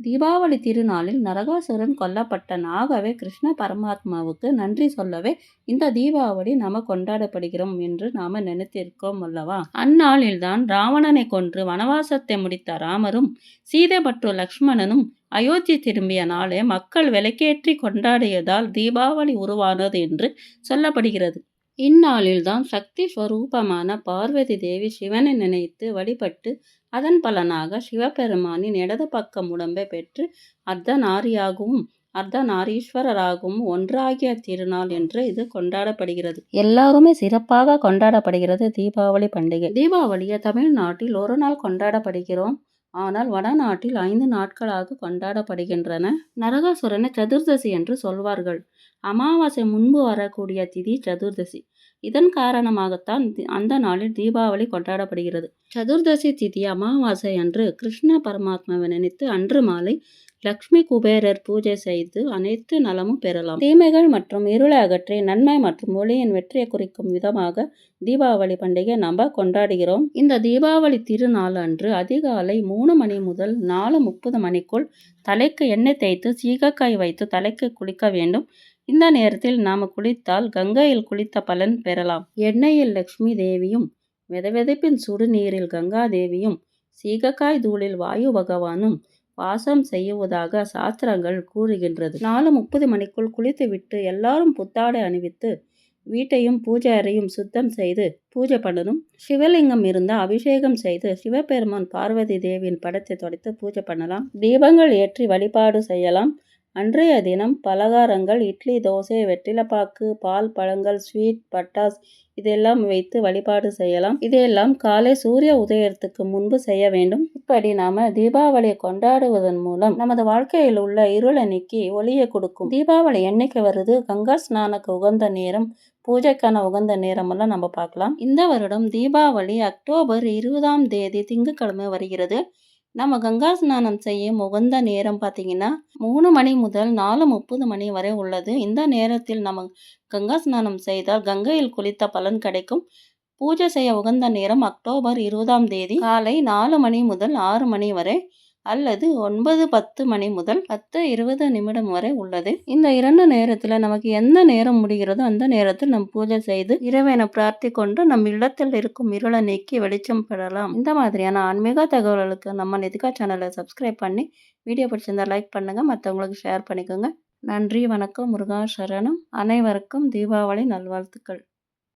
தீபாவளி திருநாளில் நரகாசுரன் கொல்லப்பட்ட நாகவே கிருஷ்ண பரமாத்மாவுக்கு நன்றி சொல்லவே இந்த தீபாவளி நாம கொண்டாடப்படுகிறோம் என்று நாம நினைத்திருக்கோம் அல்லவா? அந்நாளில்தான் ராவணனை கொன்று வனவாசத்தை முடித்த ராமரும் சீதை மற்றும் லக்ஷ்மணனும் அயோத்தி திரும்பிய நாளே மக்கள் விலக்கேற்றி கொண்டாடியதால் தீபாவளி உருவானது என்று சொல்லப்படுகிறது. இந்நாளில்தான் சக்தி ஸ்வரூபமான பார்வதி தேவி சிவனை நினைத்து வழிபட்டு அதன் பலனாக சிவபெருமானின் இடது பக்கம் உடம்பை பெற்று அர்த்தநாரியாகவும் அர்த்தநாரீஸ்வரராகவும் ஒன்றாகிய திருநாள் என்று இது கொண்டாடப்படுகிறது. எல்லாருமே சிறப்பாக கொண்டாடப்படுகிறது தீபாவளி பண்டிகை. தீபாவளியை தமிழ்நாட்டில் ஒரு நாள் கொண்டாடப்படுகிறோம். ஆனால் வடநாட்டில் ஐந்து நாட்களாக கொண்டாடப்படுகின்றன. நரகாசுரனை சதுர்தசி என்று சொல்வார்கள். அமாவாசை முன்பு வரக்கூடிய திதி சதுர்தசி. இதன் காரணமாகத்தான் அந்த நாளில் தீபாவளி கொண்டாடப்படுகிறது. சதுர்தசி திதி அமாவாசை அன்று கிருஷ்ண பரமாத்மாவை நினைத்து அன்று மாலை லக்ஷ்மி குபேரர் பூஜை செய்து அனைத்து நலமும் பெறலாம். தீமைகள் மற்றும் இருளை அகற்றி நன்மை மற்றும் ஒளியின் வெற்றியை குறிக்கும் விதமாக தீபாவளி பண்டிகை நம்ம கொண்டாடுகிறோம். இந்த தீபாவளி திருநாள் அன்று அதிகாலை மூணு மணி முதல் நாலு முப்பது மணிக்குள் தலைக்கு எண்ணெய் தேய்த்து சீகக்காய் வைத்து தலைக்கு குளிக்க வேண்டும். இந்த நேரத்தில் நாம் குளித்தால் கங்கையில் குளித்த பலன் பெறலாம். எண்ணெயில் லக்ஷ்மி தேவியும் வெதவெதைப்பின் சுடுநீரில் கங்கா தேவியும் சீகக்காய் தூளில் வாயு பகவானும் வாசம் செய்யுவதாக சாஸ்திரங்கள் கூறுகின்றது. நாலு முப்பது மணிக்குள் குளித்துவிட்டு எல்லாரும் புத்தாடை அணிவித்து வீட்டையும் பூஜை அறையும் சுத்தம் செய்து பூஜை பண்ணணும். சிவலிங்கம் இருந்தால் அபிஷேகம் செய்து சிவபெருமான் பார்வதி தேவியின் படத்தை தொடைத்து பூஜை பண்ணலாம். தீபங்கள் ஏற்றி வழிபாடு செய்யலாம். அன்றைய தினம் பலகாரங்கள் இட்லி தோசை வெற்றிலப்பாக்கு பால் பழங்கள் ஸ்வீட் பட்டாஸ் இதெல்லாம் வைத்து வழிபாடு செய்யலாம். இதையெல்லாம் காலை சூரிய உதயத்துக்கு முன்பு செய்ய வேண்டும். இப்படி நாம தீபாவளியை கொண்டாடுவதன் மூலம் நமது வாழ்க்கையில் உள்ள இருளை நீக்கி ஒளியை கொடுக்கும். தீபாவளி என்னைக்கு வருது? கங்கா ஸ்நானக்கு உகந்த நேரம் பூஜைக்கான உகந்த நேரமெல்லாம் நம்ம பார்க்கலாம். இந்த வருடம் தீபாவளி அக்டோபர் இருபதாம் தேதி திங்கட்கிழமை வருகிறது. நம்ம கங்கா ஸ்நானம் செய்யும் உகந்த நேரம் பார்த்தீங்கன்னா மூணு மணி முதல் நாலு முப்பது மணி வரை உள்ளது. இந்த நேரத்தில் நம்ம கங்கா ஸ்நானம் செய்தால் கங்கையில் குளித்த பலன் கிடைக்கும். பூஜை செய்ய உகந்த நேரம் அக்டோபர் இருபதாம் தேதி காலை நாலு மணி முதல் ஆறு மணி வரை அல்லது ஒன்பது பத்து மணி முதல் பத்து இருபது நிமிடம் வரை உள்ளது. இந்த இரண்டு நேரத்தில் நமக்கு எந்த நேரம் முடிகிறதோ அந்த நேரத்தில் நம் பூஜை செய்து இறைவனை பிரார்த்தி கொண்டு நம் இல்லத்தில் இருக்கும் இருளை நீக்கி வெளிச்சம் பெறலாம். இந்த மாதிரியான ஆன்மீக தகவல்களுக்கு நம்ம நிதிகா சேனலை சப்ஸ்கிரைப் பண்ணி வீடியோ பிடிச்சிருந்தா லைக் பண்ணுங்கள் மற்றவங்களுக்கு ஷேர் பண்ணிக்கோங்க. நன்றி வணக்கம் முருகா சரணம். அனைவருக்கும் தீபாவளி நல்வாழ்த்துக்கள்.